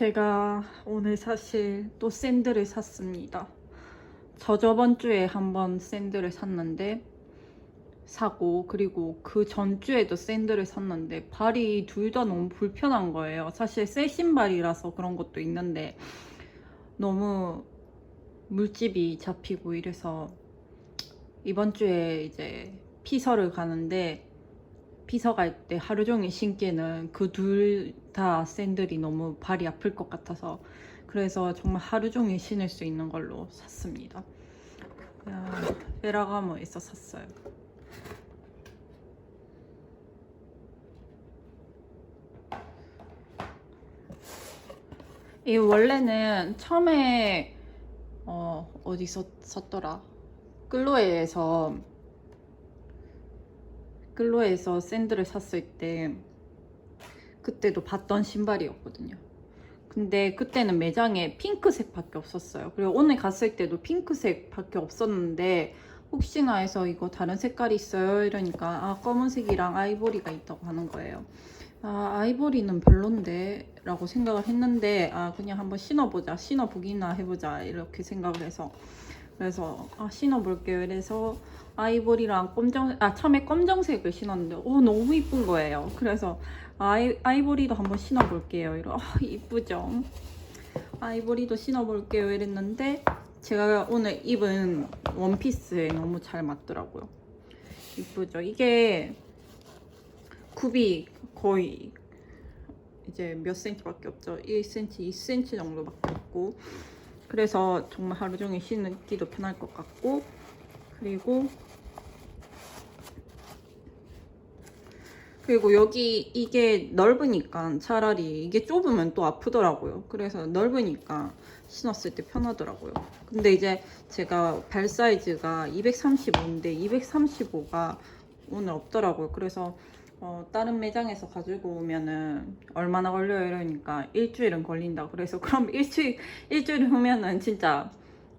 제가 오늘 사실 또 샌들을 샀습니다. 저 저번 주에 한번 샌들을 샀는데 사고 그리고 그 전주에도 샌들을 샀는데 발이 둘 다 너무 불편한 거예요. 사실 새 신발이라서 그런 것도 있는데 너무 물집이 잡히고 이래서 이번 주에 이제 피서를 가는데 피서 갈 때 하루 종일 신기에는 그 둘 다 샌들이 너무 발이 아플 것 같아서 그래서 정말 하루 종일 신을 수 있는 걸로 샀습니다. 야, 베라가모에서 샀어요. 이 원래는 처음에 어 어디서 샀더라? 클로에에서 클로에에서 샌들을 샀을 때 그때도 봤던 신발이었거든요. 근데 그때는 매장에 핑크색밖에 없었어요. 그리고 오늘 갔을 때도 핑크색밖에 없었는데 혹시나 해서 이거 다른 색깔이 있어요? 이러니까 아 검은색이랑 아이보리가 있다고 하는 거예요. 아 아이보리는 별론데 라고 생각을 했는데 아 그냥 한번 신어보자 신어보기나 해보자 이렇게 생각을 해서 그래서 아 신어볼게요 이래서 아이보리랑 검정 아 처음에 검정색을 신었는데 오 너무 이쁜 거예요. 그래서 아이, 아이보리도 한번 신어볼게요. 이러 아 이쁘죠? 아이보리도 신어볼게요. 이랬는데 제가 오늘 입은 원피스에 너무 잘 맞더라고요. 이쁘죠? 이게 굽이 거의 이제 몇 센치밖에 없죠? 1cm, 2cm 정도밖에 없고. 그래서 정말 하루 종일 신기도 편할 것 같고. 그리고 그리고 여기 이게 넓으니까 차라리 이게 좁으면 또 아프더라고요. 그래서 넓으니까 신었을 때 편하더라고요. 근데 이제 제가 발 사이즈가 235인데 235가 오늘 없더라고요. 그래서 어, 다른 매장에서 가지고 오면은 얼마나 걸려요 이러니까 일주일은 걸린다. 그래서 그럼 일주일 일주일 후면은 진짜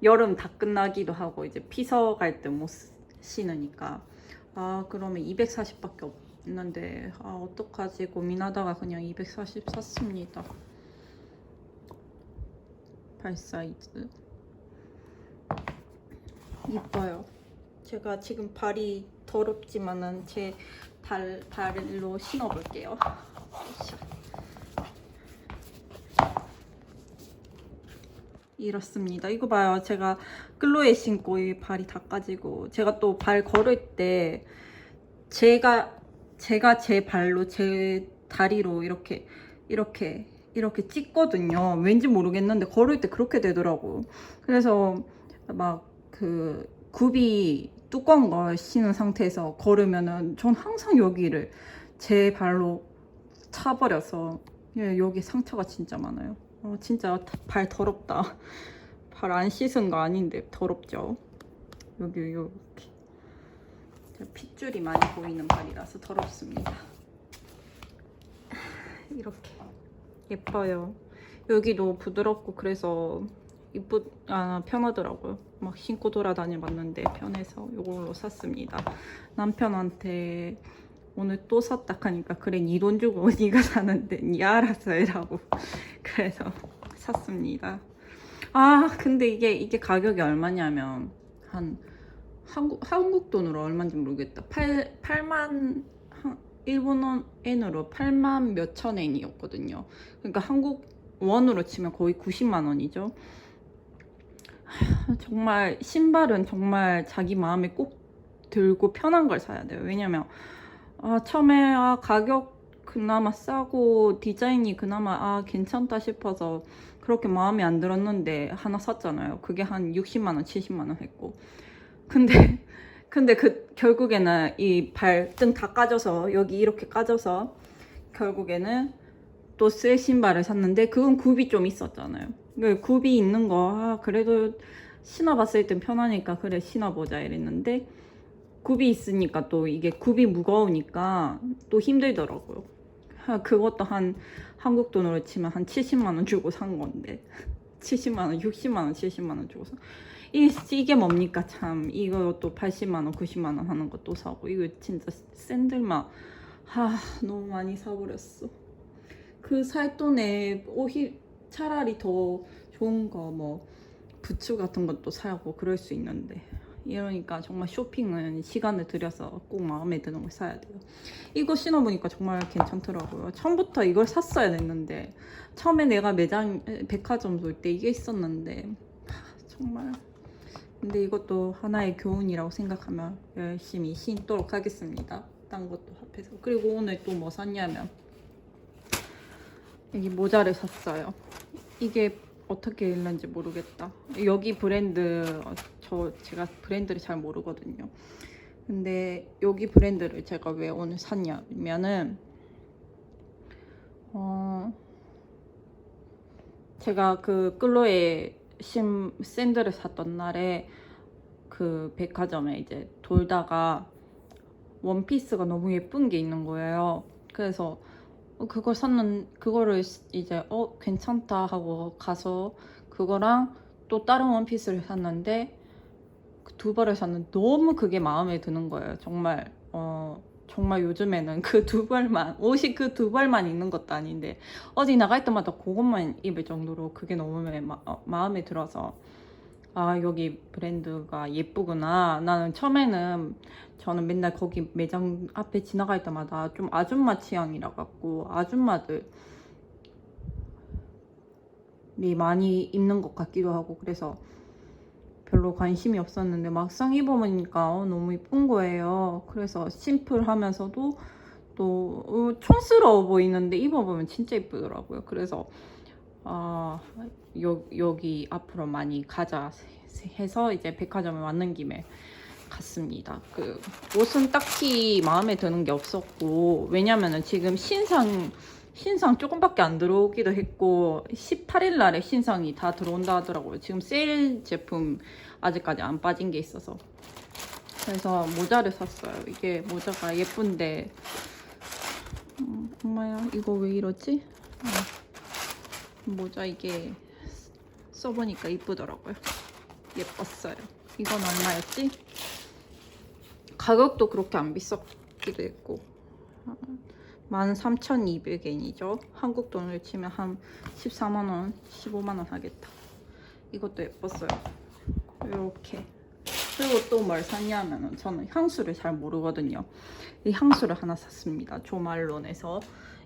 여름 다 끝나기도 하고 이제 피서 갈 때 못 신으니까 아 그러면 240밖에 없 는데 아 어떡하지 고민하다가 그냥 240 샀습니다. 발 사이즈 이뻐요. 제가 지금 발이 더럽지만은 제 발, 발로 신어볼게요. 이렇습니다. 이거 봐요. 제가 클로에 신고 이 발이 다 까지고 제가 또 발 걸을 때 제가 제가 제 발로 제 다리로 이렇게 이렇게 이렇게 찍거든요. 왠지 모르겠는데 걸을 때 그렇게 되더라고. 그래서 막 그 굽이 걸 신은 상태에서 걸으면은 전 항상 여기를 제 발로 차버려서 예, 여기 상처가 진짜 많아요. 어, 진짜 발 더럽다. 발 안 씻은 거 아닌데 더럽죠. 여기 이렇게 핏줄이 많이 보이는 발이라서 더럽습니다. 이렇게 예뻐요. 여기도 부드럽고 그래서 이쁘 아 편하더라고요. 막 신고 돌아다녀봤는데 편해서 이걸로 샀습니다. 남편한테 오늘 또 샀다 하니까 그래 니 돈 주고 니가 사는데 니 알아서 해라고 그래서 샀습니다. 아 근데 이게 이게 가격이 얼마냐면 한 한국 한국 돈으로 얼마인지 모르겠다. 8 8만 한, 일본 원 엔으로 8만 몇천 엔이었거든요. 그러니까 한국 원으로 치면 거의 90만 원이죠. 하, 정말 신발은 정말 자기 마음에 꼭 들고 편한 걸 사야 돼요. 왜냐면 아, 처음에 아, 가격 그나마 싸고 디자인이 그나마 아, 괜찮다 싶어서 그렇게 마음에 안 들었는데 하나 샀잖아요. 그게 한 60만 원, 70만 원 했고. 근데 근데 그 결국에는 이 발등 다 까져서 여기 이렇게 까져서 결국에는 또새 신발을 샀는데 그건 굽이 좀 있었잖아요. 그 굽이 있는 거 아, 그래도 신어봤을 땐 편하니까 그래 신어보자 이랬는데 굽이 있으니까 또 이게 굽이 무거우니까 또 힘들더라고요. 아, 그것도 한 한국 돈으로 치면 한 70만 원 주고 산 건데 70만 원, 60만 원, 70만 원 주고 산. 이 이게 뭡니까 참 이것도 80만 원, 90만 원 하는 것도 사고 이거 진짜 샌들만 하 너무 많이 사버렸어. 그 살 돈에 오히 차라리 더 좋은 거 뭐 부츠 같은 것도 사고 그럴 수 있는데 이러니까 정말 쇼핑은 시간을 들여서 꼭 마음에 드는 걸 사야 돼요. 이거 신어보니까 정말 괜찮더라고요. 처음부터 이걸 샀어야 됐는데 처음에 내가 매장 백화점 볼때 이게 있었는데 하, 정말 근데 이것도 하나의 교훈이라고 생각하면 열심히 신도록 하겠습니다. 딴 것도 합해서 그리고 오늘 또 뭐 샀냐면 여기 모자를 샀어요. 이게 어떻게 읽는지 모르겠다. 여기 브랜드 어, 저 제가 브랜드를 잘 모르거든요. 근데 여기 브랜드를 제가 왜 오늘 샀냐면은 어 제가 그 끌로에 심 샌들을 샀던 날에 그 백화점에 이제 돌다가 원피스가 너무 예쁜 게 있는 거예요. 그래서 어, 그걸 샀는 그거를 이제 어 괜찮다 하고 가서 그거랑 또 다른 원피스를 샀는데 그 두 벌을 샀는데 너무 그게 마음에 드는 거예요. 정말 어 정말 요즘에는 그 두 벌만 옷이 그 두 벌만 있는 것도 아닌데 어디 나갈 때마다 그것만 입을 정도로 그게 너무 마, 어, 마음에 들어서 아 여기 브랜드가 예쁘구나. 나는 처음에는 저는 맨날 거기 매장 앞에 지나갈 때마다 좀 아줌마 취향이라 갖고 아줌마들 이 많이 입는 것 같기도 하고 그래서 별로 관심이 없었는데 막상 입어보니까 어, 너무 이쁜 거예요. 그래서 심플하면서도 또 어, 촌스러워 보이는데 입어보면 진짜 이쁘더라고요. 그래서 아 여, 여기 앞으로 많이 가자 해서 이제 백화점에 왔는 김에 갔습니다. 그 옷은 딱히 마음에 드는 게 없었고 왜냐면은 지금 신상 신상 조금밖에 안 들어오기도 했고 18일 날에 신상이 다 들어온다 하더라고요. 지금 세일 제품 아직까지 안 빠진 게 있어서 그래서 모자를 샀어요. 이게 모자가 예쁜데 음, 엄마야 이거 왜 이러지? 어, 모자 이게 써보니까 이쁘더라고요. 예뻤어요. 이건 얼마였지? 가격도 그렇게 안 비쌌기도 했고 13,200엔이죠. 한국 돈으로 치면 한 14만원, 15만원 하겠다. 이것도 예뻤어요. 이렇게. 그리고 또 뭘 샀냐면은 저는 향수를 잘 모르거든요. 이 향수를 하나 샀습니다. 조말론에서.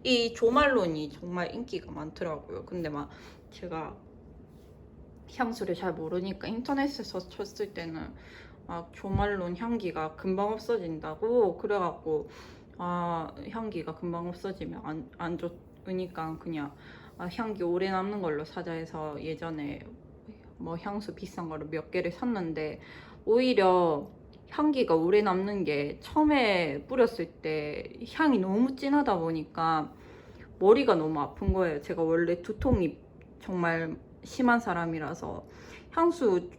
이 조말론이 정말 인기가 많더라고요. 근데 막 제가 향수를 잘 모르니까 인터넷에서 쳤을 때는 막 조말론 향기가 금방 없어진다고 그래갖고 아 향기가 금방 없어지면 안, 안 좋으니까 그냥 아, 향기 오래 남는 걸로 사자 해서 예전에 뭐 향수 비싼 거를 몇 개를 샀는데 오히려 향기가 오래 남는 게 처음에 뿌렸을 때 향이 너무 진하다 보니까 머리가 너무 아픈 거예요. 제가 원래 두통이 정말 심한 사람이라서 향수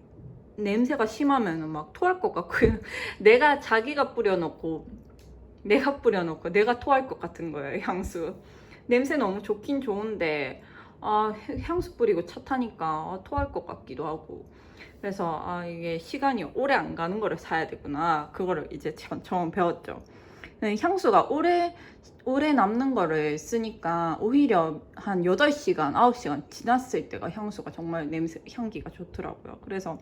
냄새가 심하면 막 토할 것 같고요. 내가 자기가 뿌려놓고 내가 뿌려놓고 내가 토할 것 같은 거예요 향수. 냄새 너무 좋긴 좋은데 아 향수 뿌리고 차 타니까 아, 토할 것 같기도 하고. 그래서 아 이게 시간이 오래 안 가는 거를 사야 되구나. 그거를 이제 처- 처음 배웠죠. 네, 향수가 오래 오래 남는 거를 쓰니까 오히려 한 8시간, 9시간 지났을 때가 향수가 정말 냄새 향기가 좋더라고요. 그래서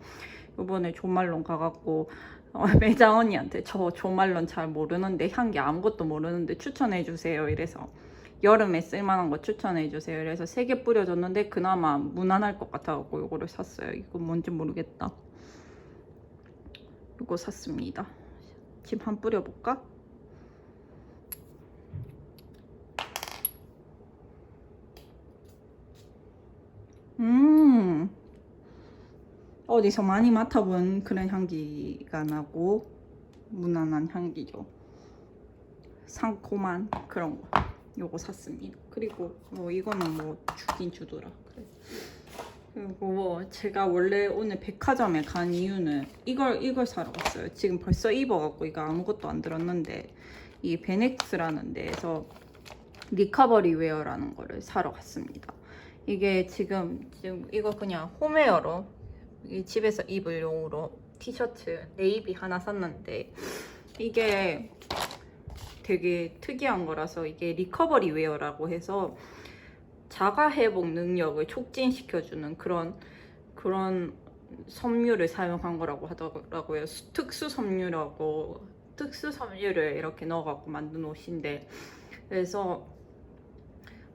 이번에 조말론 가갖고 어, 매장 언니한테 저 조말론 잘 모르는데 향기 아무것도 모르는데 추천해 주세요 이래서 여름에 쓸만한 거 추천해 주세요 이래서 세 개 뿌려줬는데 그나마 무난할 것 같아갖고 이거를 샀어요. 이거 뭔지 모르겠다. 이거 샀습니다. 지금 한 뿌려볼까? 음 어디서 많이 맡아본 그런 향기가 나고 무난한 향기죠. 상콤한 그런 거. 요거 샀습니다. 그리고 뭐 이거는 뭐 주긴 주더라. 그래. 그리고 뭐 제가 원래 오늘 백화점에 간 이유는 이걸 이걸 사러 갔어요. 지금 벌써 입어갖고 이거 아무것도 안 들었는데 이 베넥스라는 데에서 리커버리 웨어라는 거를 사러 갔습니다. 이게 지금 지금 이거 그냥 홈웨어로 이 집에서 입을 용으로 티셔츠 네이비 하나 샀는데 이게 되게 특이한 거라서 이게 리커버리 웨어라고 해서 자가 회복 능력을 촉진시켜주는 그런 그런 섬유를 사용한 거라고 하더라고요. 수- 특수 섬유라고 특수 섬유를 이렇게 넣어갖고 만든 옷인데 그래서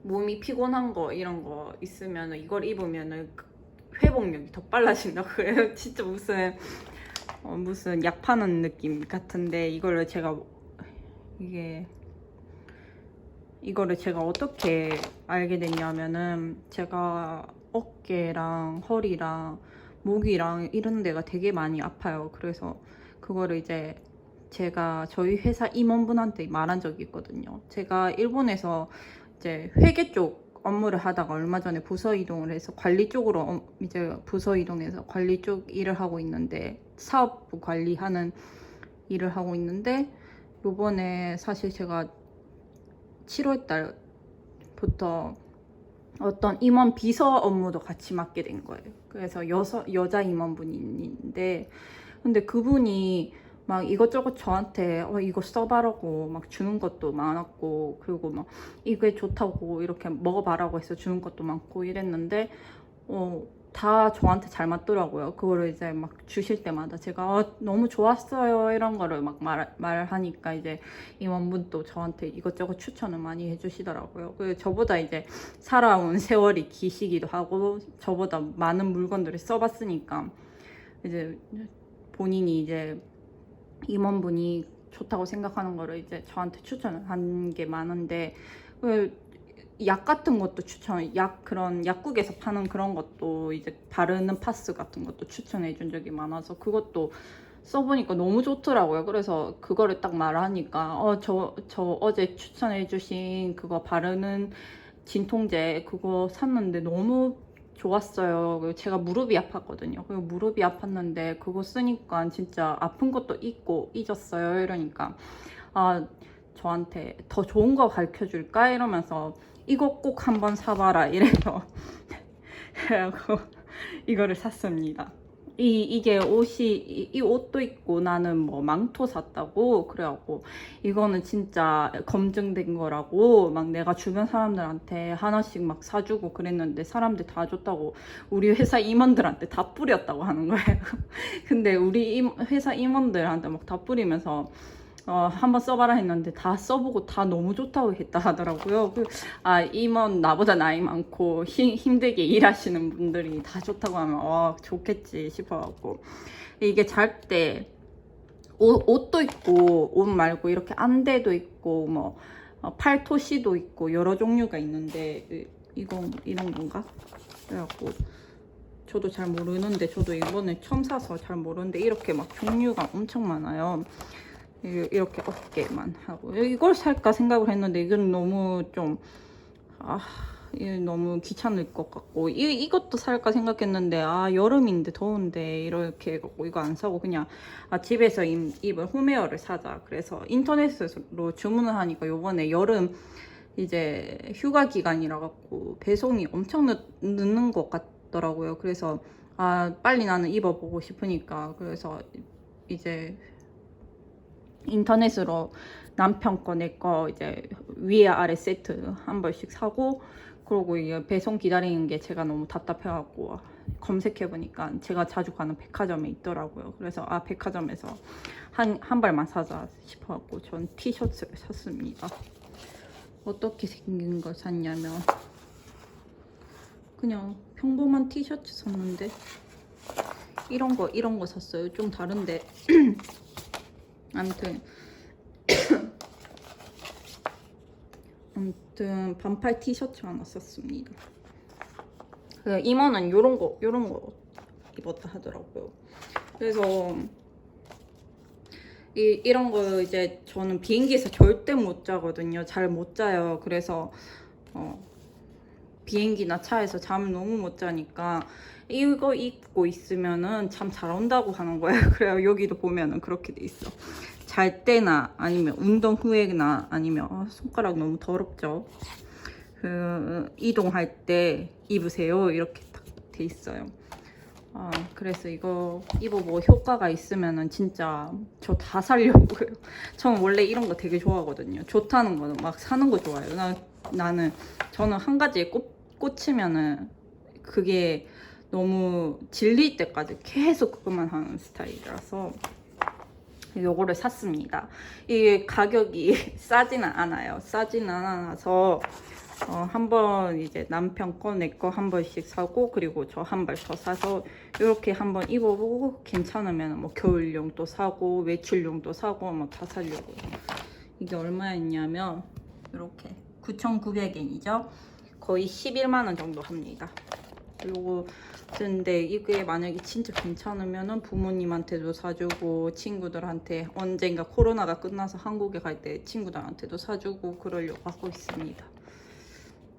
몸이 피곤한 거 이런 거 있으면 이걸 입으면은 그 회복력이 더 빨라진다 그래요. 진짜 무슨 어, 무슨 약 파는 느낌 같은데 이거를 제가 이게 이거를 제가 어떻게 알게 됐냐면은 제가 어깨랑 허리랑 목이랑 이런 데가 되게 많이 아파요. 그래서 그거를 이제 제가 저희 회사 임원분한테 말한 적이 있거든요. 제가 일본에서 이제 회계 쪽 업무를 하다가 얼마 전에 부서 이동을 해서 관리 쪽으로 어- 이제 부서 이동해서 관리 쪽 일을 하고 있는데 사업부 관리하는 일을 하고 있는데 요번에 사실 제가 7월 달부터 어떤 임원 비서 업무도 같이 맡게 된 거예요. 그래서 여서, 여자 임원분인데 근데 그분이 막 이것저것 저한테 어, 이거 써봐라고 막 주는 것도 많았고 그리고 막 이게 좋다고 이렇게 먹어봐라고 해서 주는 것도 많고 이랬는데 어, 다 저한테 잘 맞더라고요. 그거를 이제 막 주실 때마다 제가 어, 너무 좋았어요 이런 거를 막 말, 말하니까 이제 임원분도 저한테 이것저것 추천을 많이 해주시더라고요. 그 저보다 이제 살아온 세월이 기시기도 하고 저보다 많은 물건들을 써봤으니까 이제 본인이 이제 임원분이 좋다고 생각하는 거를 이제 저한테 추천을 한 게 많은데 그약 같은 것도 추천, 약 그런 약국에서 파는 그런 것도 이제 바르는 파스 같은 것도 추천해 준 적이 많아서 그것도 써보니까 너무 좋더라고요. 그래서 그거를 딱 말하니까 어 저저 어제 추천해 주신 그거 바르는 진통제 그거 샀는데 너무 좋았어요. 제가 무릎이 아팠거든요. 그리고 무릎이 아팠는데 그거 쓰니까 진짜 아픈 것도 잊고 잊었어요. 이러니까 아 저한테 더 좋은 거 가르쳐 줄까 이러면서 이거 꼭 한번 사봐라 이래서 그래갖고 이거를 샀습니다. 이 이게 옷이 이, 이 옷도 있고 나는 뭐 망토 샀다고 그래갖고 이거는 진짜 검증된 거라고 막 내가 주변 사람들한테 하나씩 막 사주고 그랬는데 사람들 다 줬다고 우리 회사 임원들한테 다 뿌렸다고 하는 거예요. 근데 우리 임, 회사 임원들한테 막 다 뿌리면서 어, 한번 써봐라 했는데 다 써보고 다 너무 좋다고 했다 하더라고요. 그, 아, 임원 나보다 나이 많고 힘, 힘들게 일하시는 분들이 다 좋다고 하면 어, 좋겠지 싶어갖고 이게 잘 때 옷, 옷도 있고 옷 말고 이렇게 안대도 있고 뭐 어, 팔토시도 있고 여러 종류가 있는데 이- 이건 이런 건가? 그래갖고 저도 잘 모르는데 저도 이번에 처음 사서 잘 모르는데 이렇게 막 종류가 엄청 많아요. 이- 이렇게 어깨만 하고. 이걸 살까 생각을 했는데 이건 너무 좀 아, 너무 귀찮을 것 같고. 이, 이것도 살까 생각했는데 아 여름인데 더운데 이렇게 해갖고 이거 안 사고 그냥 아 집에서 입, 입을 홈웨어를 사자. 그래서 인터넷으로 주문을 하니까 요번에 여름 이제 휴가 기간이라 갖고 배송이 엄청 늦, 늦는 것 같더라고요. 그래서 아 빨리 나는 입어보고 싶으니까. 그래서 이제 인터넷으로 남편 거 내 거 이제 위에 아래 세트 한 벌씩 사고 그러고 이게 배송 기다리는 게 제가 너무 답답해갖고 검색해 보니까 제가 자주 가는 백화점에 있더라고요. 그래서 아 백화점에서 한 한 발만 사자 싶어갖고 전 티셔츠를 샀습니다. 어떻게 생긴 걸 샀냐면 그냥 평범한 티셔츠 샀는데 이런 거 이런 거 샀어요. 좀 다른데 아무튼 아무튼 반팔 티셔츠 하나 샀습니다. 그 이모는 요런 거 요런 거 입었다 하더라고요. 그래서 이, 이런 거 이제 저는 비행기에서 절대 못 자거든요. 잘 못 자요. 그래서 어, 비행기나 차에서 잠을 너무 못 자니까 이거 입고 있으면은 잠잘 온다고 하는 거예요. 그래요. 여기도 보면은 그렇게 돼 있어. 잘 때나 아니면 운동 후에나 아니면 아, 손가락 너무 더럽죠. 그 이동할 때 입으세요. 이렇게 딱 돼 있어요. 아, 그래서 이거 입어보고 효과가 있으면은 진짜 저 다 살려고요. 저는 원래 이런 거 되게 좋아하거든요. 좋다는 거는 막 사는 거 좋아해요. 나, 나는 저는 한 가지에 꼽, 꽂히면은 그게 너무 질릴 때까지 계속 그것만 하는 스타일이라서 요거를 샀습니다. 이게 가격이 싸지는 않아요. 싸지는 않아서 어, 한번 이제 남편 거, 내 거 한 번씩 사고 그리고 저 한 벌 더 사서 이렇게 한번 입어보고 괜찮으면 뭐 겨울용도 사고 외출용도 사고 뭐다 사려고 이게 얼마였냐면 이렇게 9,900엔이죠. 거의 11만 원 정도 합니다. 요거 근데 이게 만약에 진짜 괜찮으면은 부모님한테도 사주고 친구들한테 언젠가 코로나가 끝나서 한국에 갈 때 친구들한테도 사주고 그러려고 하고 있습니다.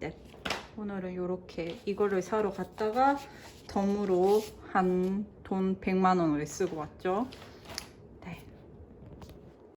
네. 오늘은 이렇게 이거를 사러 갔다가 덤으로 한 돈 100만 원을 쓰고 왔죠.